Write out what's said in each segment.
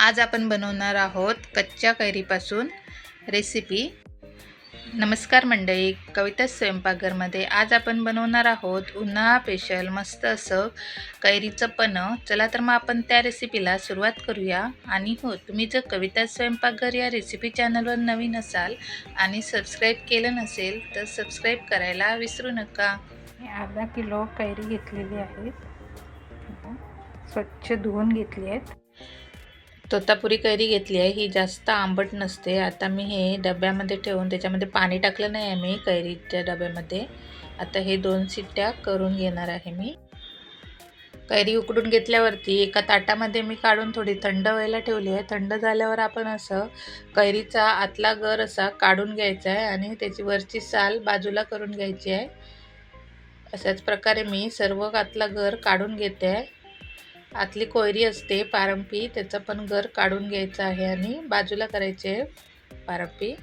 आज आपण बनवणार आहोत कच्च्या कैरीपासून रेसिपी नमस्कार मंडळी कविता स्वयंपाकघरमध्ये आज आपण बनवणार आहोत उन्हाळा स्पेशल मस्त असं कैरीचं पणं. चला तर मग आपण त्या रेसिपीला सुरुवात करूया. आणि हो तुम्ही जर कविता स्वयंपाकघर या रेसिपी चॅनलवर नवीन असाल आणि सबस्क्राईब केलं नसेल तर सबस्क्राईब करायला विसरू नका. मी अर्धा किलो कैरी घेतलेली आहे स्वच्छ धुवून घेतली आहेत. तोतापुरी कैरी घेतली आहे. ही जास्त आंबट नसते. आता मी हे डब्यामध्ये ठेवून त्याच्यामध्ये पाणी टाकलं नाही आहे मी कैरीच्या डब्यामध्ये. आता हे दोन सिट्ट्या करून घेणार आहे मी. कैरी उकडून घेतल्यावरती एका ताटामध्ये मी काढून थोडी थंड व्हायला ठेवली आहे. थंड झाल्यावर आपण असं कैरीचा आतला गर असा काढून घ्यायचा आहे आणि त्याची वरची साल बाजूला करून घ्यायची आहे. अशाच प्रकारे मी सर्व आतला गर काढून घेते आहे. आतली कोयरी असते पारंपी त्याचं पण गर काढून घ्यायचं आहे आणि बाजूला करायचे पारंपी.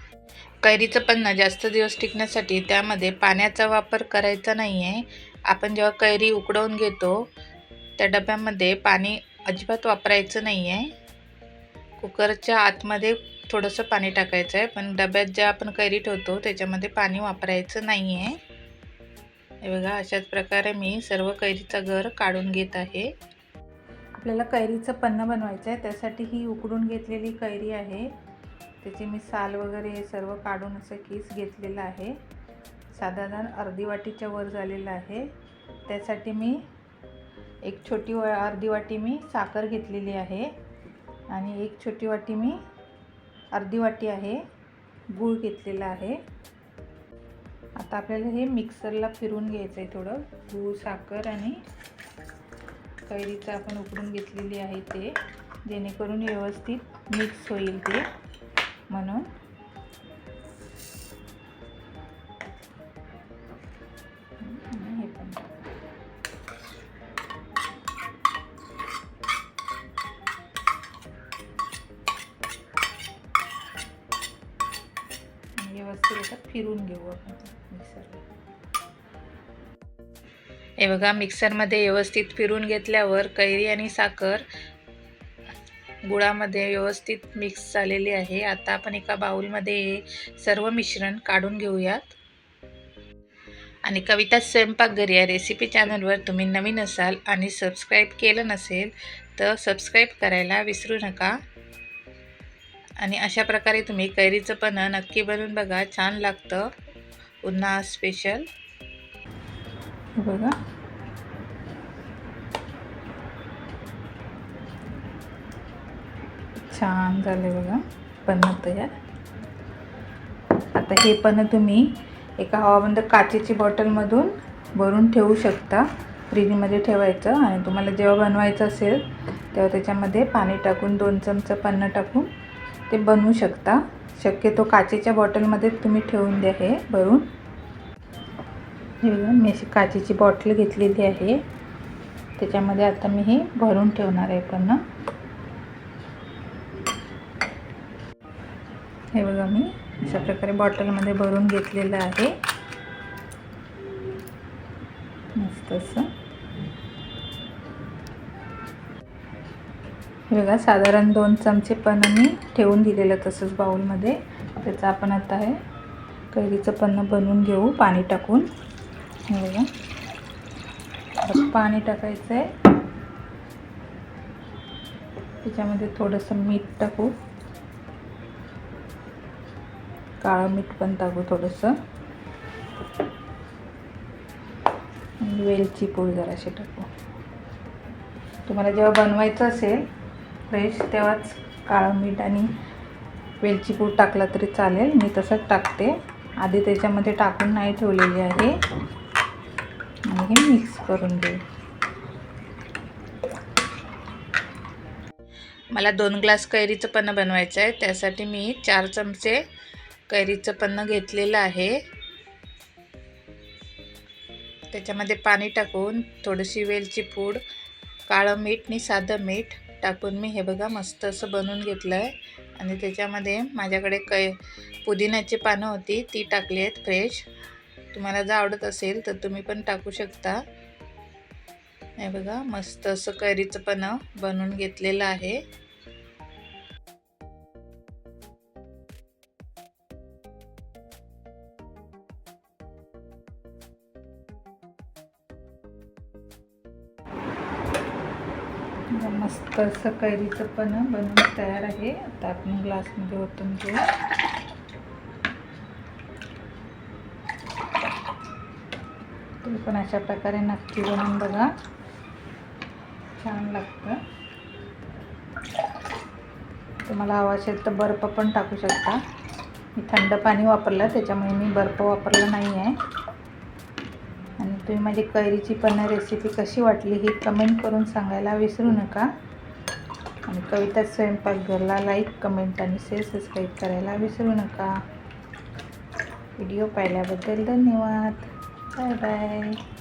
कैरीचं पण ना जास्त दिवस टिकण्यासाठी त्यामध्ये पाण्याचा वापर करायचा नाही आहे आपण जेव्हा कैरी उकडवून घेतो त्या डब्यामध्ये पाणी अजिबात वापरायचं नाही आहे कुकरच्या आतमध्ये थोडंसं पाणी टाकायचं आहे पण डब्यात ज्या आपण कैरी ठेवतो त्याच्यामध्ये पाणी वापरायचं नाही आहे हे बघा अशाच प्रकारे मी सर्व कैरीचा गर काढून घेत आहे. आपल्याला कैरीचं पन्नं बनवायचं आहे त्यासाठी ही उकडून घेतलेली कैरी आहे. त्याची मी साल वगैरे हे सर्व काढून असं किस घेतलेलं आहे. साधारण अर्धी वाटीच्या वर झालेलं आहे. त्यासाठी मी एक छोटी वा अर्धी वाटी मी साखर घेतलेली आहे. आणि एक छोटी वाटी मी अर्धी वाटी आहे गूळ घेतलेला आहे. आता आपल्याला हे मिक्सरला फिरून घ्यायचं आहे थोडं गूळ साखर आणि कैरीचं आपण उकडून घेतलेली आहे ते. जेणेकरून व्यवस्थित मिक्स होईल ते. म्हणून. हे पण. व्यवस्थित आता फिरून घेऊ आपण. मिक्सरला हे बघा मिक्सरमध्ये व्यवस्थित फिरून घेतल्यावर कैरी आणि साखर गुळामध्ये व्यवस्थित मिक्स झालेली आहे. आता आपण एका बाउलमध्ये हे सर्व मिश्रण काढून घेऊयात. आणि कविता स्वयंपाकघर या रेसिपी चॅनलवर तुम्ही नवीन असाल आणि सबस्क्राईब केलं नसेल तर सबस्क्राईब करायला विसरू नका. आणि अशा प्रकारे तुम्ही कैरीचं पण नक्की बनवून बघा. छान लागतं. उन्हाळा स्पेशल बघा. छान झाले बघा पन्नं तयार. आता हे पण तुम्ही एका हवाबंद काचेची बॉटलमधून भरून ठेवू शकता. फ्रीजमध्ये ठेवायचं आणि तुम्हाला जेव्हा बनवायचं असेल तेव्हा त्याच्यामध्ये पाणी टाकून दोन चमचं पन्न टाकून ते बनवू शकता. शक्यतो काचेच्या बॉटलमध्ये तुम्ही ठेवून द्या हे भरून. हे बघा मी अशी काचेची बॉटल घेतलेली आहे. त्याच्यामध्ये आता मी हे भरून ठेवणार आहे पण. हे बघा मी अशा प्रकारे बॉटलमध्ये भरून घेतलेलं आहे. मस्त असं. हे बघा साधारण दोन चमचे पण मी ठेवून दिलेलं तसंच बाऊलमध्ये त्याचं आपण आता हे कैरीचं पन्नं बनवून घेऊ पाणी टाकून. बघा. पाणी टाकायचं आहे त्याच्यामध्ये थोडंसं मीठ टाकू. काळं मीठ पण टाकू थोडंसं. वेलची पूड जराशी टाकू. तुम्हाला जेव्हा बनवायचं असेल फ्रेश तेव्हाच काळं मीठ आणि वेलची पूड टाकला तरी चालेल. मी तसंच टाकते. आधी त्याच्यामध्ये टाकून नाही ठेवलेली आहे. आणि हे मिक्स करून घेऊ मला दोन ग्लास कैरीचं पन्नं बनवायचं आहे. त्यासाठी मी चार चमचे कैरीचं पन्नं घेतलेलं आहे. त्याच्यामध्ये पाणी टाकून थोडीशी वेलची पूड काळं मीठ आणि साधं मीठ टाकून मी हे बघा मस्त असं बनवून घेतलं आहे आणि त्याच्यामध्ये माझ्याकडे कै पुदिन्याची पानं होती ती टाकली आहेत फ्रेश तुम्हाला जर आवडत असेल तर तुम्ही पण टाकू शकता. हे बघा मस्त असं कैरीचं पण बनवून घेतलेलं आहे. मस्त असं कैरीचं पण बनवून तयार आहे. आता आपण ग्लासमध्ये ओतून घेऊ. तुम्ही पण अशा प्रकारे नक्की बनवून बघा. छान लागतं. तुम्हाला हवा असेल तर बर्फ पण टाकू शकता. मी थंड पाणी वापरलं त्याच्यामुळे मी बर्फ वापरला नाही आहे आणि तुम्ही माझी कैरीची पण रेसिपी कशी वाटली ही कमेंट करून सांगायला विसरू नका. आणि कविता स्वयंपाकघरला लाईक कमेंट आणि शेअर सबस्क्राईब करायला विसरू नका. व्हिडिओ पाहिल्याबद्दल धन्यवाद. 拜拜。